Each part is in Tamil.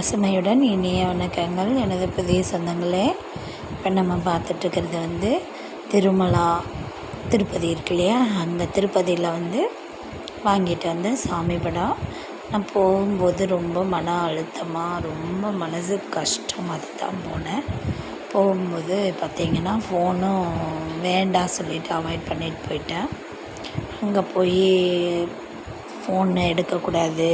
பசுமையுடன் இனிய வணக்கங்கள். எனது புதிய சொந்தங்களே இப்போ நம்ம பார்த்துட்ருக்கிறது வந்து திருமலா திருப்பதி இருக்கு இல்லையா? அந்த திருப்பதியில் வந்து வாங்கிட்டு வந்த சாமி படம் நான் போகும்போது ரொம்ப மன அழுத்தமாக ரொம்ப மனசு கஷ்டமாக தான் போனேன். போகும்போது பார்த்திங்கன்னா ஃபோனும் வேண்டாம் சொல்லிவிட்டு அவாய்ட் பண்ணிட்டு போயிட்டேன். அங்கே போய் ஃபோன் எடுக்கக்கூடாது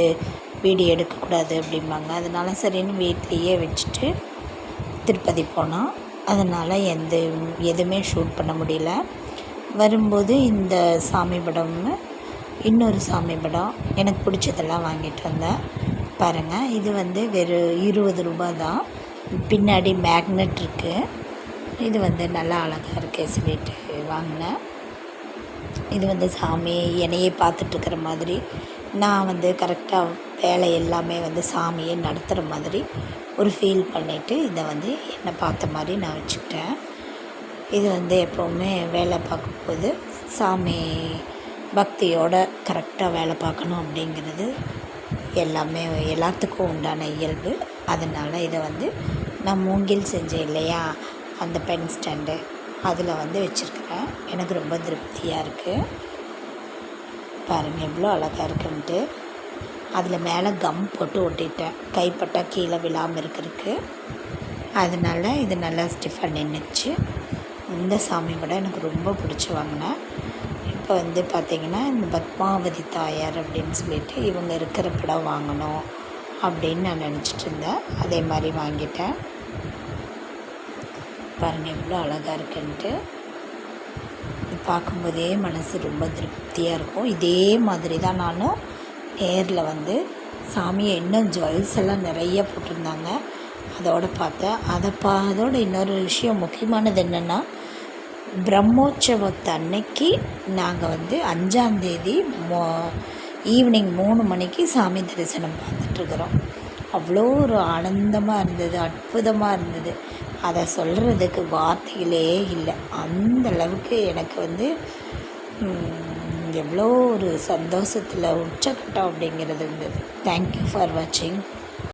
வீடியோ எடுக்கக்கூடாது அப்படிம்பாங்க. அதனால சரின்னு வீட்லேயே வச்சுட்டு திருப்பதி போனோம். அதனால் எந்த எதுவுமே ஷூட் பண்ண முடியல. வரும்போது இந்த சாமி படம்னு இன்னொரு சாமி படம் எனக்கு பிடிச்சதெல்லாம் வாங்கிட்டு வந்தேன். பாருங்கள் இது வந்து வெறும் இருபது ரூபா தான். பின்னாடி மேக்னெட் இருக்குது இது வந்து நல்லா அழகாக இருக்கே சொல்லிட்டு வாங்கினேன். இது வந்து சாமி என்னையே பார்த்துட்ருக்கிற மாதிரி. நான் வந்து கரெக்டாக வேலை எல்லாமே வந்து சாமியை நடத்துகிற மாதிரி ஒரு ஃபீல் பண்ணிவிட்டு இதை வந்து என்னை பார்த்த மாதிரி நான் வச்சுக்கிட்டேன். இது வந்து எப்போவுமே வேலை பார்க்கும்போது சாமி பக்தியோடு கரெக்டாக வேலை பார்க்கணும் அப்படிங்கிறது எல்லாமே எல்லாத்துக்கும் உண்டான இயல்பு. அதனால் இதை வந்து நான் மூங்கில் செஞ்சேன் இல்லையா? அந்த பென் ஸ்டாண்டு அதில் வந்து வச்சுருக்கிறேன். எனக்கு ரொம்ப திருப்தியாக இருக்குது பாருங்கள் எவ்வளோ அழகாக இருக்குன்ட்டு. அதில் மேலே கம் போட்டு ஒட்டிட்டேன். கைப்பட்டா கீழே விழாமல் இருக்கிறதுக்கு. அதனால் இது நல்லா ஸ்டிஃபாக நின்றுச்சு இந்த சாமி படம் எனக்கு ரொம்ப பிடிச்சி வாங்கினேன். இப்போ வந்து பார்த்திங்கன்னா இந்த பத்மாவதி தாயார் அப்படின்னு சொல்லிட்டு இவங்க இருக்கிற படம் வாங்கணும் அப்படின்னு நான் நினச்சிட்டு இருந்தேன். அதே மாதிரி வாங்கிட்டேன். பாருங்கள் எவ்வளோ அழகாக இருக்குன்ட்டு. பார்க்கும்போதே மனசு ரொம்ப திருப்தியாக இருக்கும். இதே மாதிரி தான் நானும் நேரில் வந்து சாமியை இன்னும் ஜுவல்ஸ் எல்லாம் நிறைய போட்டிருந்தாங்க. அதோடு பார்த்தேன் அதை பா அதோட இன்னொரு விஷயம் முக்கியமானது என்னென்னா பிரம்மோற்சவத்தை அன்னைக்கு நாங்கள் வந்து அஞ்சாந்தேதி மோ ஈவினிங் மூணு மணிக்கு சாமி தரிசனம் பார்த்துட்ருக்குறோம். அவ்வளோ ஒரு ஆனந்தமாக இருந்தது அற்புதமாக இருந்தது. அதை சொல்கிறதுக்கு வார்த்தைகளே இல்லை. அந்த அளவுக்கு எனக்கு வந்து எவ்வளோ ஒரு சந்தோஷத்தில் உச்சக்கட்டம் அப்படிங்கிறது இருந்தது. தேங்க்யூ ஃபார் வாட்சிங்